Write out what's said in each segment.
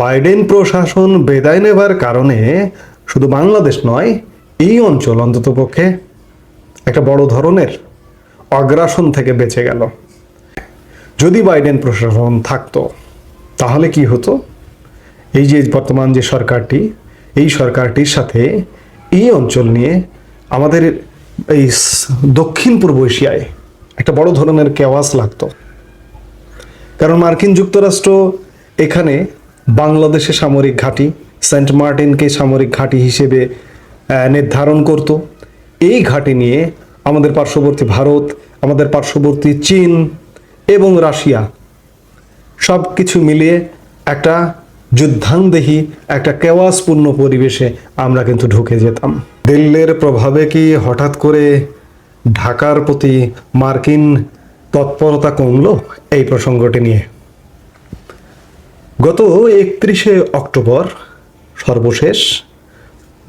Biden প্রশাসন বেদায় নেবার কারণে শুধু বাংলাদেশ নয়, এই অঞ্চল অন্ততপক্ষে একটা বড় ধরনের অগ্রাসন থেকে বেঁচে গেল। যদি বাইডেন প্রশাসন থাকতো, তাহলে কি হতো? এই যে বর্তমান যে সরকারটি, এই সরকারটির সাথে এই অঞ্চল নিয়ে আমাদের এই দক্ষিণ পূর্ব এশিয়ায় একটা বড় ধরনের কেওয়াস লাগতো। কারণ মার্কিন যুক্তরাষ্ট্র এখানে বাংলাদেশে সামরিক ঘাঁটি সেন্ট মার্টিনকে সামরিক ঘাঁটি হিসেবে নির্ধারণ করত। এই ঘাঁটি নিয়ে আমাদের পার্শ্ববর্তী ভারত, আমাদের পার্শ্ববর্তী চীন এবং রাশিয়া সব কিছু মিলিয়ে একটা যুদ্ধাংদেহী একটা কেওয়াসপূর্ণ পরিবেশে আমরা কিন্তু ঢুকে যেতাম। দিল্লির প্রভাবে কি হঠাৎ করে ঢাকার প্রতি মার্কিন তৎপরতা কমলো? এই প্রসঙ্গটি নিয়ে গত একত্রিশে অক্টোবর সর্বশেষ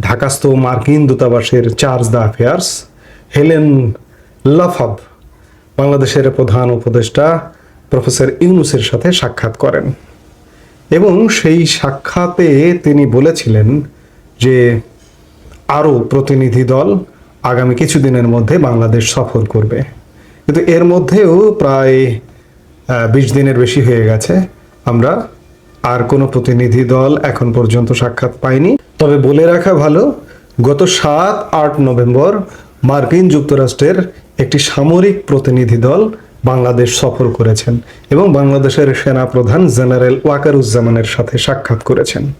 ঢাকাস্থ মার্কিন দূতাবাসের charge d' affaires Helen LaFave বাংলাদেশের প্রধান উপদেষ্টা প্রফেসর ইউনুসের সাথে সাক্ষাৎ করেন। এবং সেই সাক্ষাতে তিনি বলেছিলেন যে আরও প্রতিনিধি দল আগামী কিছুদিনের মধ্যে বাংলাদেশ সফর করবে। কিন্তু এর মধ্যেও প্রায় বিশ দিনের বেশি হয়ে গেছে। আমরা আর কোনো প্রতিনিধি দল এখন পর্যন্ত সাক্ষাৎ পাইনি তবে বলে রাখা ভালো, গত সাত, আট নভেম্বর মার্কিন যুক্তরাষ্ট্রের একটি সামরিক প্রতিনিধি দল বাংলাদেশ সফর করেছেন এবং বাংলাদেশের সেনাপ্রধান জেনারেল ওয়াকারুজ্জামানের সাথে সাক্ষাৎ করেছেন।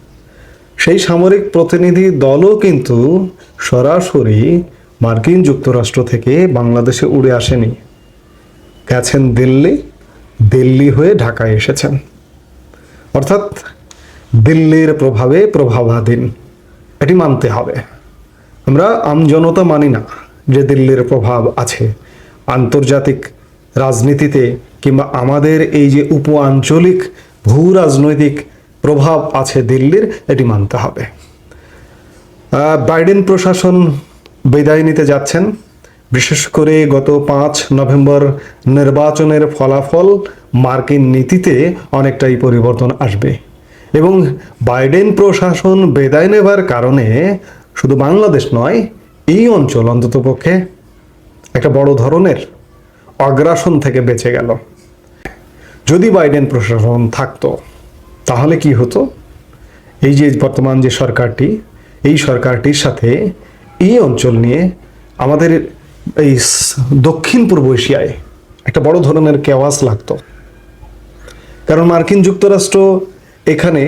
সেই সামরিক প্রতিনিধি দলও কিন্তু সরাসরি মার্কিন যুক্তরাষ্ট্র থেকে বাংলাদেশে উড়ে আসেনি। গেছেন দিল্লি দিল্লি হয়ে ঢাকায় এসেছেন। অর্থাৎ দিল্লির প্রভাবে প্রভাবাধীন। এটি মানতে হবে। আমরা আমজনতা মানি না যে দিল্লির প্রভাব আছে। আন্তর্জাতিক রাজনীতিতে কিংবা আমাদের এই যে উপ আঞ্চলিক ভূ রাজনৈতিক প্রভাব আছে দিল্লির, এটি মানতে হবে। বাইডেন প্রশাসন বিদায় নিতে যাচ্ছেন। বিশেষ করে গত পাঁচ নভেম্বর নির্বাচনের ফলাফল মার্কিন নীতিতে অনেকটাই পরিবর্তন আসবে। এবং বাইডেন প্রশাসন বেদায় নেবার কারণে শুধু বাংলাদেশ নয়, এই অঞ্চল অন্ততপক্ষে একটা বড় ধরনের অগ্রাসন থেকে বেঁচে গেল। যদি বাইডেন প্রশাসন থাকতো, তাহলে কি হতো? এই যে বর্তমান যে সরকারটি, এই সরকারটির সাথে এই অঞ্চল নিয়ে আমাদের এই দক্ষিণ পূর্ব এশিয়ায় একটা বড় ধরনের কেওয়াস লাগতো। কারণ মার্কিন যুক্তরাষ্ট্র এখানে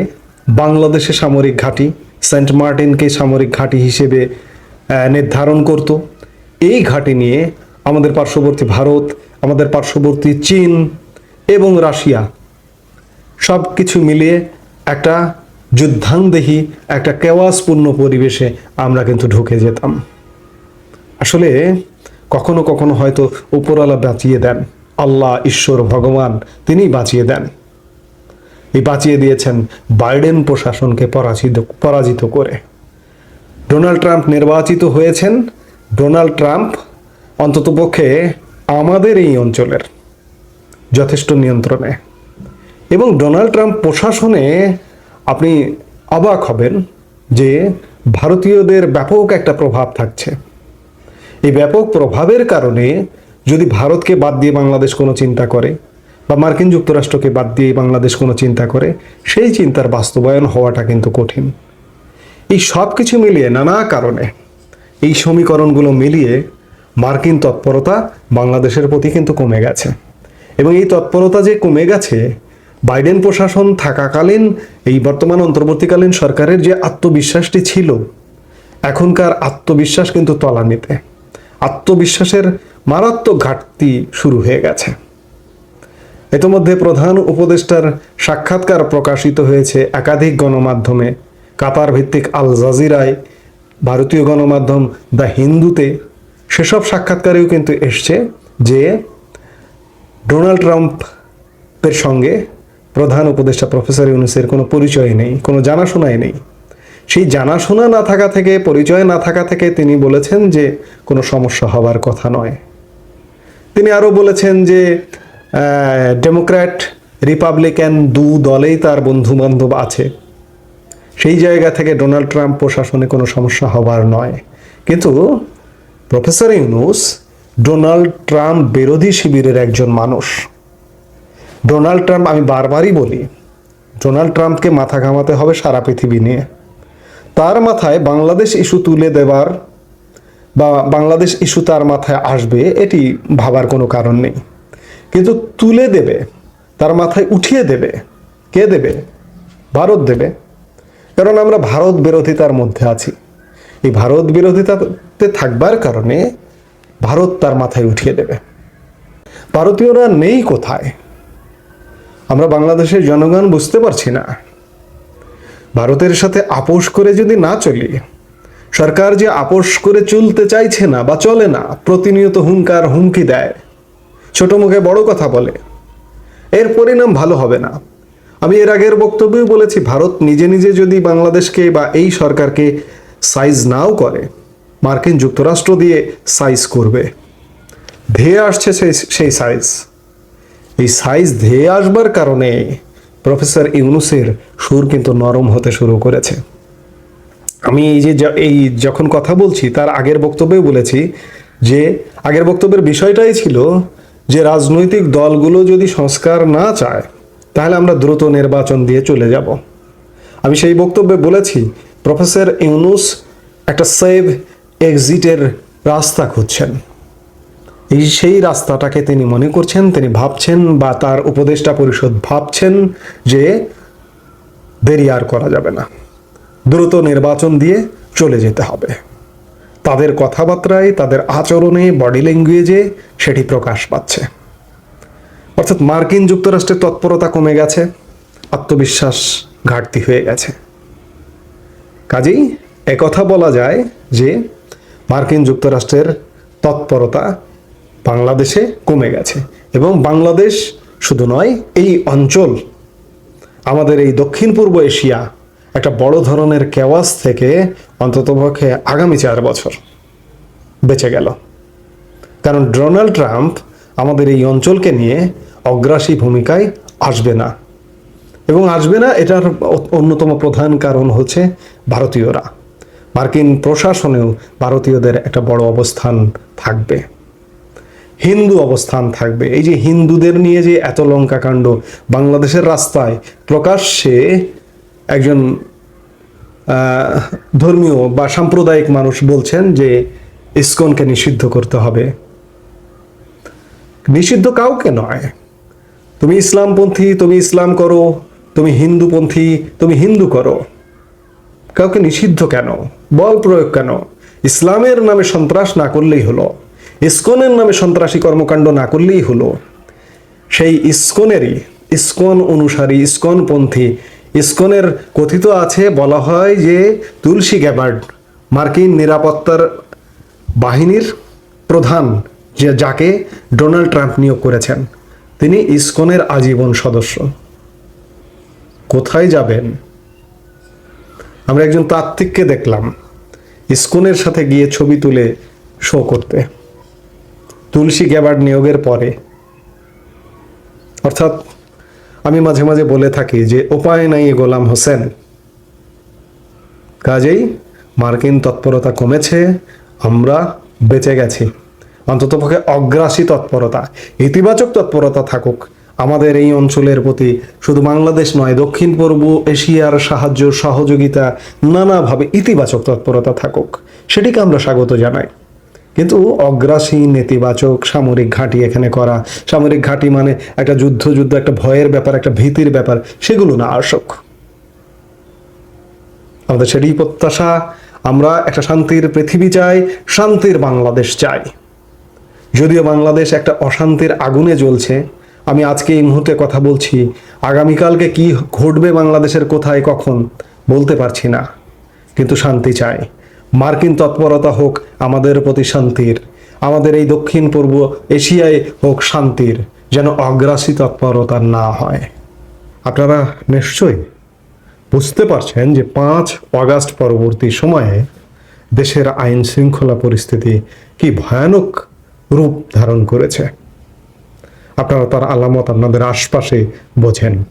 বাংলাদেশে সামরিক ঘাঁটি, সেন্ট মার্টিনকে সামরিক ঘাঁটি হিসেবে নির্ধারণ করত। এই ঘাঁটি নিয়ে আমাদের পার্শ্ববর্তী ভারত, আমাদের পার্শ্ববর্তী চীন এবং রাশিয়া সব কিছু মিলিয়ে একটা যুদ্ধাংদেহী একটা কেওয়াসপূর্ণ পরিবেশে আমরা কিন্তু ঢুকে যেতাম। আসলে কখনো কখনো হয়তো উপরওয়ালা বাঁচিয়ে দেন, আল্লাহ, ঈশ্বর, ভগবান তিনি বাঁচিয়ে দেন। এই বাঁচিয়ে দিয়েছেন বাইডেন প্রশাসনকে পরাজিত পরাজিত করে। ডোনাল্ড ট্রাম্প নির্বাচিত হয়েছেন। ডোনাল্ড ট্রাম্প অন্ততপক্ষে আমাদের এই অঞ্চলের যথেষ্ট নিয়ন্ত্রণে। এবং ডোনাল্ড ট্রাম্প প্রশাসনে আপনি অবাক হবেন যে ভারতীয়দের ব্যাপক একটা প্রভাব থাকছে। এই ব্যাপক প্রভাবের কারণে যদি ভারতকে বাদ দিয়ে বাংলাদেশ কোনো চিন্তা করে বা মার্কিন যুক্তরাষ্ট্রকে বাদ দিয়ে বাংলাদেশ কোনো চিন্তা করে, সেই চিন্তার বাস্তবায়ন হওয়াটা কিন্তু কঠিন। এই সব কিছু মিলিয়ে নানা কারণে এই সমীকরণগুলো মিলিয়ে মার্কিন তৎপরতা বাংলাদেশের প্রতি কিন্তু কমে গেছে। এবং এই তৎপরতা যে কমে গেছে, বাইডেন প্রশাসন থাকাকালীন, এই বর্তমান অন্তর্বর্তীকালীন সরকারের যে আত্মবিশ্বাসটি ছিল, এখনকার আত্মবিশ্বাস কিন্তু তলানিতে। আত্মবিশ্বাসের মারাত্মক ঘাটতি শুরু হয়ে গেছে। ইতোমধ্যে প্রধান উপদেষ্টার সাক্ষাৎকার প্রকাশিত হয়েছে একাধিক গণমাধ্যমে। কাতার ভিত্তিক আল জাজিরায়, ভারতীয় গণমাধ্যম দ্য হিন্দুতে। সেসব সাক্ষাৎকারেও কিন্তু এসছে যে ডোনাল্ড ট্রাম্পের সঙ্গে প্রধান উপদেষ্টা প্রফেসর ইউনুসের কোনো পরিচয় নেই, কোনো জানাশোনাই নেই। সেই জানাশোনা না থাকা থেকে, পরিচয় না থাকা থেকে তিনি বলেছেন যে কোনো সমস্যা হবার কথা নয়। তিনি আরও বলেছেন যে ডেমোক্র্যাট রিপাবলিকান দু দলেই তার বন্ধু বান্ধব আছে। সেই জায়গা থেকে ডোনাল্ড ট্রাম্প প্রশাসনে কোনো সমস্যা হবার নয়। কিন্তু প্রফেসর ইউনুস ডোনাল্ড ট্রাম্প বিরোধী শিবিরের একজন মানুষ। ডোনাল্ড ট্রাম্প আমি বারবারই বলি ডোনাল্ড ট্রাম্পকে মাথা ঘামাতে হবে সারা পৃথিবী নিয়ে। তার মাথায় বাংলাদেশ ইস্যু তুলে দেবার বা বাংলাদেশ ইস্যু তার মাথায় আসবে, এটি ভাবার কোনো কারণ নেই। কিন্তু তুলে দেবে, তার মাথায় উঠিয়ে দেবে, কে দেবে? ভারত দেবে। কারণ আমরা ভারত বিরোধিতার মধ্যে আছি। এই ভারত বিরোধিতাতে থাকবার কারণে ভারত তার মাথায় উঠিয়ে দেবে। ভারতীয়রা নেই কোথায়? আমরা বাংলাদেশের জনগণ বুঝতে পারছি না। ভারতের সাথে আপোষ করে যদি না চলি, সরকার যে আপোষ করে চলতে চাইছে না বা চলে না, প্রতিনিয়ত হুঙ্কার হুমকি দেয়। ছোট মুখে বড় কথা বলে। এর পরিণাম ভালো হবে না। আমি এর আগের বক্তব্যেও বলেছি, ভারত নিজে নিজে যদি বাংলাদেশকে বা এই সরকারকে সাইজ নাও করে, মার্কিন যুক্তরাষ্ট্র দিয়ে সাইজ করবে। ধেয়ে আসছে সেই সেই সাইজ এই সাইজ ধেয়ে আসবার কারণে প্রফেসর ইউনুসের সুর কিন্তু নরম হতে শুরু করেছে। আমি এই যে, এই যখন কথা বলছি, তার আগের বক্তব্যেও বলেছি যে, আগের বক্তব্যের বিষয়টাই ছিল যে রাজনৈতিক দলগুলো যদি সংস্কার না চায়, তাহলে আমরা দ্রুত নির্বাচন দিয়ে চলে যাব। আমি সেই বক্তব্যে বলেছি, প্রফেসর ইউনুস একটা সেভ এক্সিটের রাস্তা খুঁজছেন। এই সেই রাস্তাটাকে তিনি মনে করছেন, তিনি ভাবছেন বা তার উপদেষ্টা পরিষদ ভাবছেন যে দেরি আর করা যাবে না। দ্রুত নির্বাচন দিয়ে চলে যেতে হবে। তাদের কথাবার্তায়, তাদের আচরণে বডি ল্যাঙ্গুয়েজে সেটি প্রকাশ পাচ্ছে। অর্থাৎ মার্কিন যুক্তরাষ্ট্রের তৎপরতা কমে গেছে, আত্মবিশ্বাস ঘাটতি হয়ে গেছে। কাজেই একথা বলা যায় যে মার্কিন যুক্তরাষ্ট্রের তৎপরতা বাংলাদেশে কমে গেছে এবং বাংলাদেশ শুধু নয়, এই অঞ্চল, আমাদের এই দক্ষিণ পূর্ব এশিয়া একটা বড় ধরনের কেওয়াস থেকে অন্ততপক্ষে আগামী চার বছর বেঁচে গেল। কারণ ডোনাল্ড ট্রাম্প আমাদের এই অঞ্চলকে নিয়ে অগ্রাসী ভূমিকায় আসবে না। এবং আসবে না এটার অন্যতম প্রধান কারণ হচ্ছে ভারতীয়রা। মার্কিন প্রশাসনেও ভারতীয়দের একটা বড় অবস্থান থাকবে। হিন্দু অবস্থান থাকবে। এই যে হিন্দুদের নিয়ে যে এত লঙ্কা কাণ্ড বাংলাদেশের রাস্তায় প্রকাশ্যে একজন ধর্মীয় বা সাম্প্রদায়িক মানুষ বলছেন যে ইসকনকে নিষিদ্ধ করতে হবে। নিষিদ্ধ কাউকে নয়। তুমি ইসলামপন্থী, তুমি ইসলাম করো, তুমি হিন্দুপন্থী, তুমি হিন্দু করো। কাউকে নিষিদ্ধ কেন? বল প্রয়োগ কেন? ইসলামের নামে সন্ত্রাস না করলেই হলো। ইস্কনের নামে সন্ত্রাসী কর্মকাণ্ড না করলেই হলো। সেই ইস্কনেরই, ইস্কন অনুসারী, ইসকনপন্থী ইসকনের কথিত আছে, বলা হয় যে তুলসী গ্যাবার্ড মার্কিন নিরাপত্তার বাহিনীর প্রধান যে, যাকে ডোনাল্ড ট্রাম্প নিয়োগ করেছেন। তিনি ইসকনের আজীবন সদস্য। কোথায় যাবেন? আমরা একজন তাত্ত্বিককে দেখলাম। ইসকনের সাথে গিয়ে ছবি তুলে শো করতে। তুলসী গ্যাবার্ড নিয়োগের পরে। অর্থাৎ আমি মাঝে মাঝে বলে থাকি যে, উপায় নাই গোলাম হোসেন। কাজেই মার্কিন তৎপরতা কমেছে, আমরা বেঁচে গেছি। অন্ততপক্ষে অগ্রাসী তৎপরতা, ইতিবাচক তৎপরতা থাকুক। আমাদের এই অঞ্চলের প্রতি শুধু বাংলাদেশ নয়, দক্ষিণ পূর্ব এশিয়ার সাহায্য, সহযোগিতা, নানাভাবে ইতিবাচক তৎপরতা থাকুক। সেটিকে আমরা স্বাগত জানাই। কিন্তু অগ্রাসী নেতিবাচক, সামরিক ঘাঁটি এখানে করা। সামরিক ঘাঁটি মানে একটা যুদ্ধ যুদ্ধ একটা ভয়ের ব্যাপার, একটা ভীতির ব্যাপার, সেগুলো না আসক আমাদের সেটি প্রত্যাশা, আমরা একটা শান্তির পৃথিবী চাই, শান্তির বাংলাদেশ চাই। যদিও বাংলাদেশ একটা অশান্তির আগুনে জ্বলছে, আমি আজকে এই মুহূর্তে কথা বলছি, আগামীকালকে কি ঘটবে বাংলাদেশের কোথায়, কখন, বলতে পারছি না। কিন্তু শান্তি চাই। মার্কিন তৎপরতা হোক আমাদের প্রতি শান্তির, আমাদের এই দক্ষিণ পূর্ব এশিয়ায় হোক শান্তির, যেন অগ্রাসী তৎপরতা না হয়। আপনারা নিশ্চয়ই বুঝতে পারছেন যে পাঁচ অগাস্ট পরবর্তী সময়ে দেশের আইন শৃঙ্খলা পরিস্থিতি কি ভয়ানক রূপ ধারণ করেছে। আপনারা তার আলামত আপনাদের আশপাশে বোঝেন।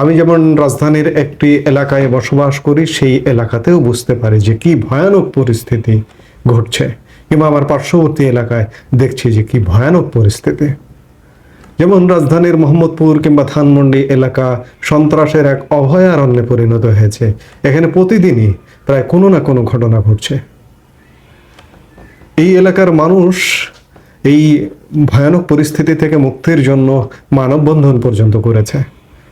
আমি যেমন রাজধানীর একটি এলাকায় বসবাস করি, সেই এলাকাতেও বুঝতে পারি যে কি ভয়ানক পরিস্থিতি ঘটছে। কিংবা আমার পার্শ্ববর্তী এলাকায় দেখছি যে কি ভয়ানক পরিস্থিতি। যেমন রাজধানীর মোহাম্মদপুর কিংবা ধানমন্ডি এলাকা সন্ত্রাসের এক অভয়ারণ্যে পরিণত হয়েছে। এখানে প্রতিদিনই প্রায় কোনো না কোনো ঘটনা ঘটছে। এই এলাকার মানুষ এই ভয়ানক পরিস্থিতি থেকে মুক্তির জন্য মানববন্ধন পর্যন্ত করেছে।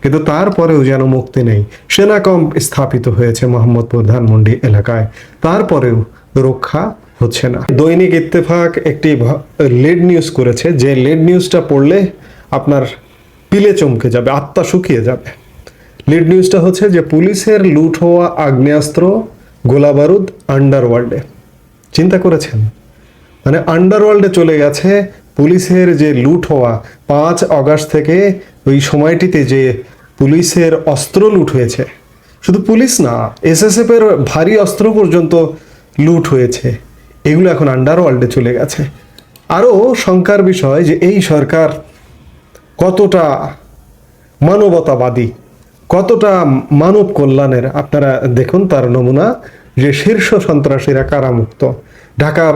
কিন্তু তারপরেও যেন মুক্তি নেই। সেনা ক্যাম্প স্থাপিত হয়েছে মোহাম্মদপুর ধানমন্ডি এলাকায়। তারপরেও রক্ষা হচ্ছে না। দৈনিক ইত্তেফাক একটি লেড নিউজ করেছে, যে লেড নিউজটা পড়লে আপনার পিলে চমকে যাবে, আত্মা শুকিয়ে যাবে। লিড নিউজটা হচ্ছে যে পুলিশের লুট হওয়া আগ্নেয়াস্ত্র গোলাবারুদ আন্ডারওয়ার্ল্ডে। চিন্তা করেছেন? মানে আন্ডারওয়ার্ল্ডে চলে গেছে, পুলিশের যে লুট হওয়া পাঁচ অগাস্ট থেকে ওই সময়টিতে যে পুলিশের অস্ত্র লুট হয়েছে। শুধু পুলিশ না এসএসএফ এর ভারী অস্ত্র পর্যন্ত লুট হয়েছে। এগুলো এখন আন্ডারওয়ার্ল্ডে চলে গেছে। আরও শঙ্কার বিষয় যে এই সরকার কতটা মানবতাবাদী, কতটা মানব কল্যাণের, আপনারা দেখুন তার নমুনা যে শীর্ষ সন্ত্রাসীরা কারামুক্ত। ঢাকার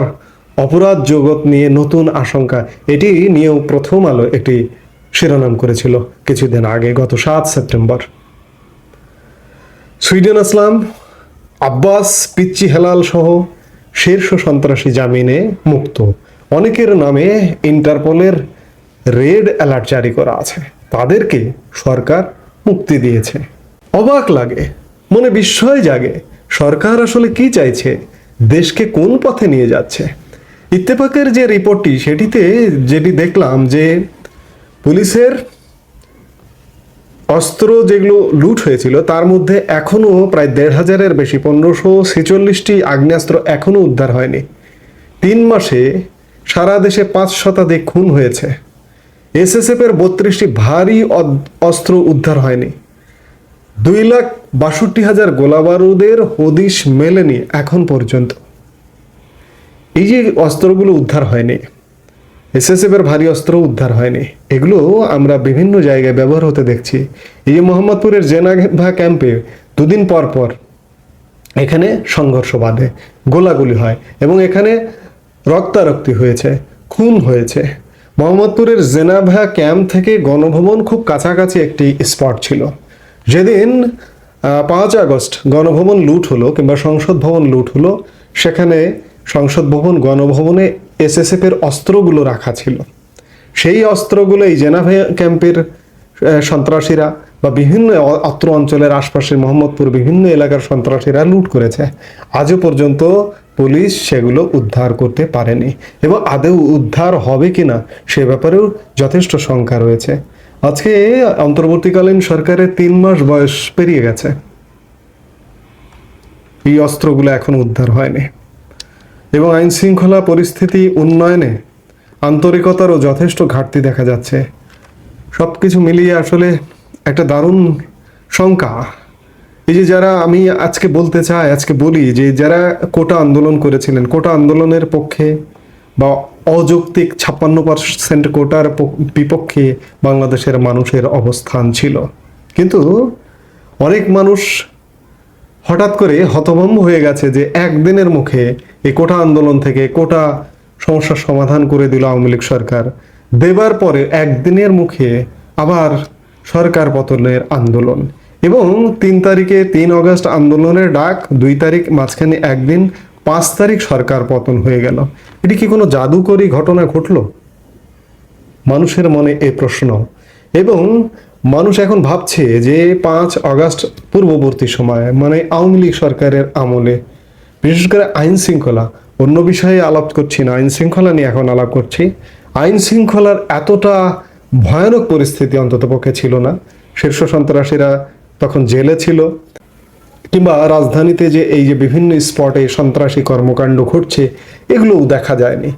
অপরাধ জগৎ নিয়ে নতুন আশঙ্কা, এটি নিয়েও প্রথম আলো একটি শিরোনাম করেছিল কিছুদিন আগে, গত সাত সেপ্টেম্বর। সুইডেন আসলাম, আব্বাস, পিচ্চি হেলাল সহ শীর্ষ সন্ত্রাসী জামিনে মুক্ত। অনেকের নামে ইন্টারপোলের রেড অ্যালার্ট জারি করা আছে। তাদেরকে সরকার মুক্তি দিয়েছে। অবাক লাগে, মনে বিস্ময় জাগে, সরকার আসলে কি চাইছে? দেশকে কোন পথে নিয়ে যাচ্ছে? ইত্তেফাকের যে রিপোর্টটি, সেটিতে যেটি দেখলাম যে পুলিশের অস্ত্র যেগুলো লুট হয়েছিল, তার মধ্যে এখনও প্রায় দেড় হাজারের বেশি, পনেরোশো ছেচল্লিশটি আগ্নেয়াস্ত্র এখনও উদ্ধার হয়নি। তিন মাসে সারা দেশে পাঁচ শতাধিক খুন হয়েছে। এসএসএফ এর বত্রিশটি ভারী অস্ত্র উদ্ধার হয়নি। দুই লাখ বাষট্টি হাজার গোলাবারুদের হদিশ মেলেনি এখন পর্যন্ত। এই যে অস্ত্রগুলো উদ্ধার হয়নি এসএসএফ এর ভারী অস্ত্র উদ্ধার হয়নি। এগুলো আমরা বিভিন্ন জায়গায় ব্যবহার হতে দেখছি। এই যে মোহাম্মদপুরের জেনাভা ক্যাম্পে দুদিন পর পর এখানে সংঘর্ষ বাঁধে, গোলাগুলি হয় এবং এখানে রক্তারক্তি হয়েছে, খুন হয়েছে। মোহাম্মদপুরের জেনাভা ক্যাম্প থেকে গণভবন খুব কাছাকাছি একটি স্পট ছিল। যেদিন পাঁচ আগস্ট গণভবন লুট হলো কিংবা সংসদ ভবন লুট হলো, সেখানে সংসদ ভবন, গণভবনে এসএসএফ এর অস্ত্রগুলো রাখা ছিল। সেই অস্ত্রগুলো এই জেনাভা ক্যাম্পের সন্ত্রাসীরা বা বিভিন্ন অত্র অঞ্চলের আশপাশের মোহাম্মদপুর বিভিন্ন এলাকার সন্ত্রাসীরা লুট করেছে। আজও পর্যন্ত পুলিশ সেগুলো উদ্ধার করতে পারেনি এবং আদৌ উদ্ধার হবে কিনা সে ব্যাপারেও যথেষ্ট শঙ্কা রয়েছে। আজকে অন্তর্বর্তীকালীন সরকারের তিন মাস বয়স পেরিয়ে গেছে। এই অস্ত্রগুলো এখন উদ্ধার হয়নি। এবং আইন শৃঙ্খলা পরিস্থিতি উন্নয়নে আন্তরিকতারও যথেষ্ট ঘাটতি দেখা যাচ্ছে। সব কিছু মিলিয়ে আসলে একটা দারুণ শঙ্কা। এই যে যারা আমি আজকে বলতে চাই, আজকে বলি যে যারা কোটা আন্দোলন করেছিলেন, কোটা আন্দোলনের পক্ষে বা অযৌক্তিক ছাপ্পান্ন পার্সেন্ট কোটার বিপক্ষে বাংলাদেশের মানুষের অবস্থান ছিল। কিন্তু অনেক মানুষ হঠাৎ করে হতভম্ব হয়ে গেছে যে একদিনের মুখে এই কোটা আন্দোলন থেকে কোটা সমস্যার সমাধান করে দিল আওয়ামী লীগ সরকার। দেবার পরে একদিনের মুখে আবার সরকার পতনের আন্দোলন এবং তিন তারিখে তিন অগস্ট আন্দোলনের ডাক, দুই তারিখ মাঝখানে একদিন, পাঁচ তারিখ সরকার পতন হয়ে গেল। এটি কি কোনো জাদুকরী ঘটনা ঘটলো? মানুষের মনে এ প্রশ্ন। এবং মানুষ এখন ভাবছে যে পাঁচ আগস্ট পূর্ববর্তী সময়ে মানে আওয়ামী লীগ সরকারের আমলে, বিশেষ করে আইন শৃঙ্খলা, অন্য বিষয়ে আলাপ করছি না, আইন শৃঙ্খলা নিয়ে এখন আলাপ করছি। আইন শৃঙ্খলার এতটা ভয়ানক পরিস্থিতি অন্তত পক্ষে ছিল না। শীর্ষ সন্ত্রাসীরা তখন জেলে ছিল, কিংবা রাজধানীতে যে এই যে বিভিন্ন স্পটে সন্ত্রাসী কর্মকাণ্ড ঘটছে, এগুলোও দেখা যায়নি।